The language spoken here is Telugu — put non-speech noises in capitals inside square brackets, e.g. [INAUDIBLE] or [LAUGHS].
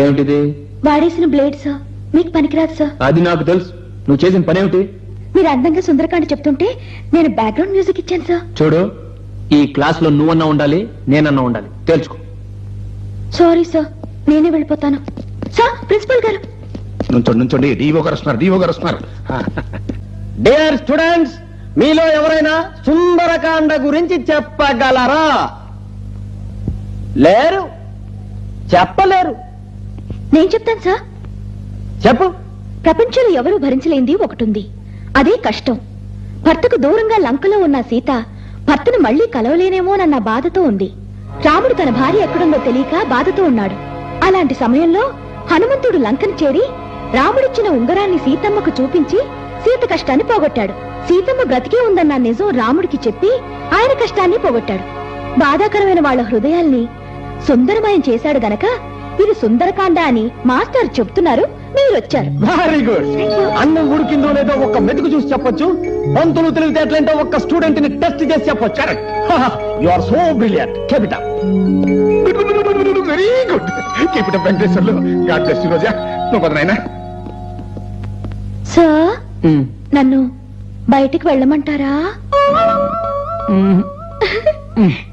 ఏమిటిది? వాడేసిన బ్లేడ్ సార్. మీకు పనికిరాదు సార్. అది నాకు తెలుసు. నువ్వు చేసిన పనేమిటి మీరు అందంగా సుందరకాండ చెప్తుంటే నేను బ్యాక్గ్రౌండ్ మ్యూజిక్ ఇచ్చాను సార్. చూడు ఈ క్లాస్లో నువ్వన్నా ఉండాలి నేనన్నా ఉండాలి. తెలుసుకో సారీ సార్. నేనే వెళ్ళిపోతాను. సార్ ప్రిన్సిపల్ గారు. నుంచోండి నుంచోండి. డిఓ గారు వస్తున్నారు డిఓ గారు వస్తున్నారు. [LAUGHS] డియర్ స్టూడెంట్స్ మీలో ఎవరైనా సుందరకాండ గురించి చెప్పగలరా? లేరు? చెప్పలేరు. నేను చెప్తాను సార్. చెప్పు. ప్రపంచంలో ఎవరూ భరించలేంది ఒకటుంది. అదే కష్టం. భర్తకు దూరంగా లంకలో ఉన్న సీత భర్తను మళ్ళీ కలవలేనేమోనన్న బాధతో ఉంది. రాముడు తన భార్య ఎక్కడుందో తెలియక బాధతో ఉన్నాడు. అలాంటి సమయంలో హనుమంతుడు లంకను చేరి రాముడిచ్చిన ఉంగరాన్ని సీతమ్మకు చూపించి సీత కష్టాన్ని పోగొట్టాడు. సీతమ్మ బ్రతికే ఉందన్న నిజం రాముడికి చెప్పి ఆయన కష్టాన్ని పోగొట్టాడు. బాధాకరమైన వాళ్ళ హృదయాల్ని సుందరమయం చేశాడు గనక ఇది సుందరకాండ అని మాస్టర్ చెప్తున్నారు. మీరు వచ్చారు వెరీ గుడ్ అన్నం ఉడికిందో లేదో ఒక్క మెతుకు చూసి చెప్పొచ్చు. పంతులు తెలివితేటలేంటో ఒక్క స్టూడెంట్ని టెస్ట్ చేసి చెప్పొచ్చు. Correct you are so brilliant capital very good keep it Venkateswarlu god bless you Roja నువ్వు పద నాయనా సార్. నన్ను బయటికి వెళ్ళమంటారా? హ్మ్. హ్మ్. [LAUGHS]